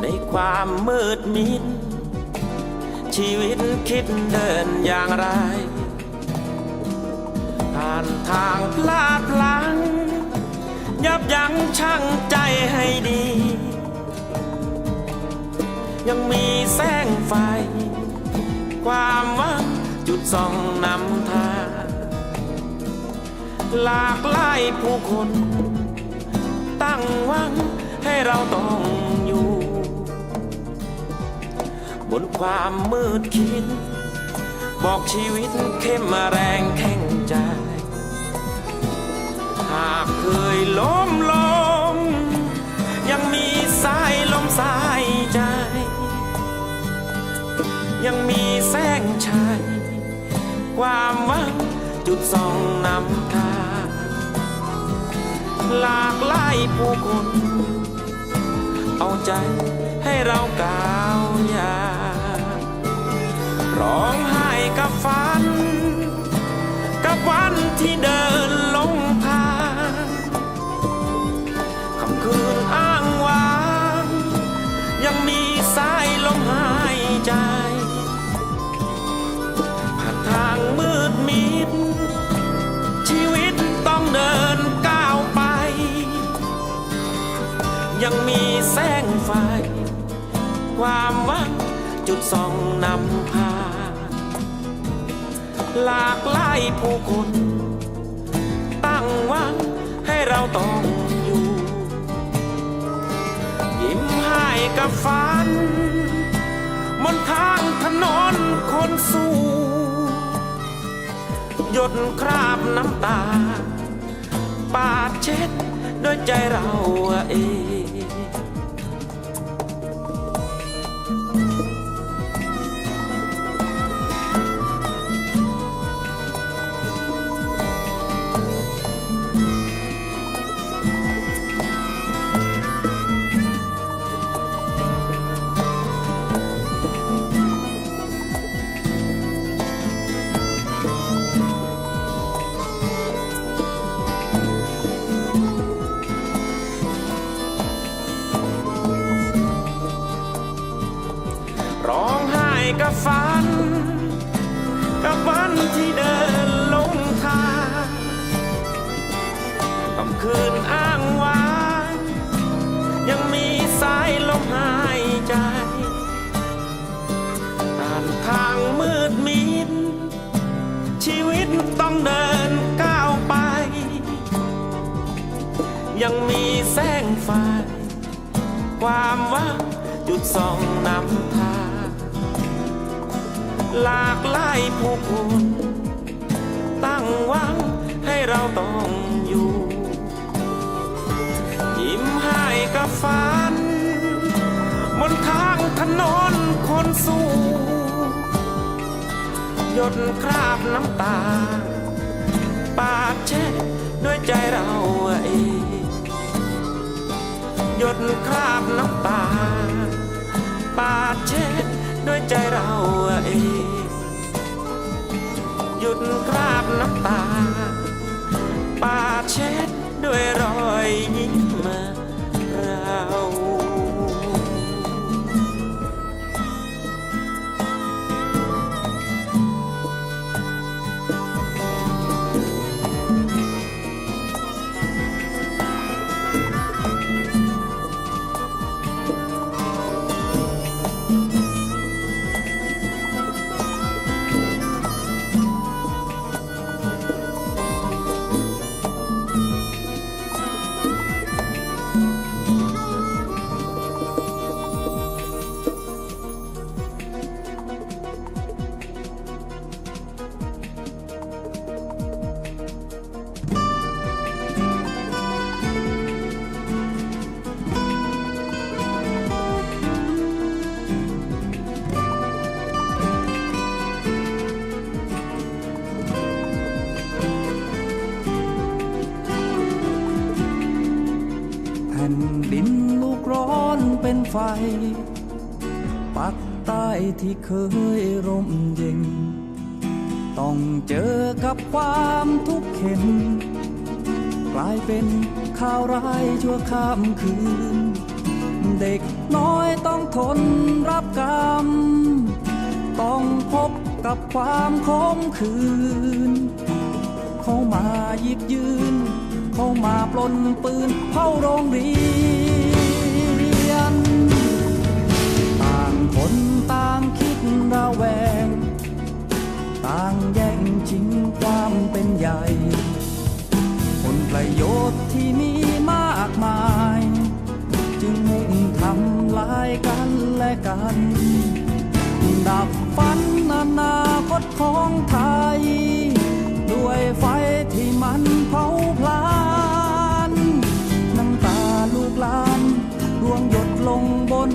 ในความมืดมิด ชีวิตคิดเดินอย่างไร ผ่านทางพลาดพลัง ยับยั้งชั่งใจให้ดี ยังมีแสงไฟ ความว่างจุดส่องนำทางหลากหลายผู้คน งหวังให้เราต้องอยู่ บนความมืดคิด บอกชีวิตเข้มแรงแข็งใจ หากเคยล้มลงยังมีสายลมสายใจ ยังมีแสงชัยความหวังจุดส่องนำทาง หลากหลายผู้คน เอาใจให้เราก้าวยาร้องไห้กับฝัน กับวันที่เดิน ยังมีแสงไฟ ความหวังจุดส่องนำพา หลากหลายผู้คน ตั้งหวังให้เราต้องอยู่ ยิ้มให้กับฝันบนทางถนนคนสู้ หยดคราบน้ำตา ปาดเช็ดด้วยใจเราเอง กับฝัน กับวันที่เดินลงทางค่ำคืนอ้างว้างยังมีสายลมหายใจผ่านทางมืดมิด ชีวิตต้องเดินก้าวไป ยังมีแสงไฟความวังจุดส่องนำทาง หลากหลายผู้คน ตั้งหวังให้เราต้องอยู่ ยิ้มให้กับฝัน บนทางถนนคนสู้หยดคราบน้ำตา ปาดเช็ดด้วยใจเราเองหยดคราบน้ำตา ปาดเช็ดด้วยใจเราเอง บ เป็นไฟ ปักใต้ที่เคยร่มเย็น ต้องเจอกับความทุกข์เข็น กลายเป็นข่าวร้ายชั่วข้ามคืน เด็กน้อยต้องทนรับกรรม ต้องพบกับความขมขืน เข้ามาหยิบยืน เข้ามาปล้นปืนเข้าโรงเรีย คนต่างคิดระแวง ต่างแย่งชิงความเป็นใหญ่ ผลประโยชน์ที่มีมากมาย จึงมุ่งทำลายกันและกัน ดับฝันอนาคตของไทย ด้วยไฟที่มันเผาพลานน้ำตาลูกหลานร่วงหยดลงบน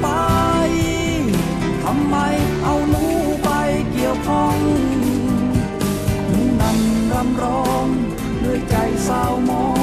ไป ทำไมเอาหนูไปเกี่ยวข้องหนูนั่นรำร้องด้วยใจเศร้ามอง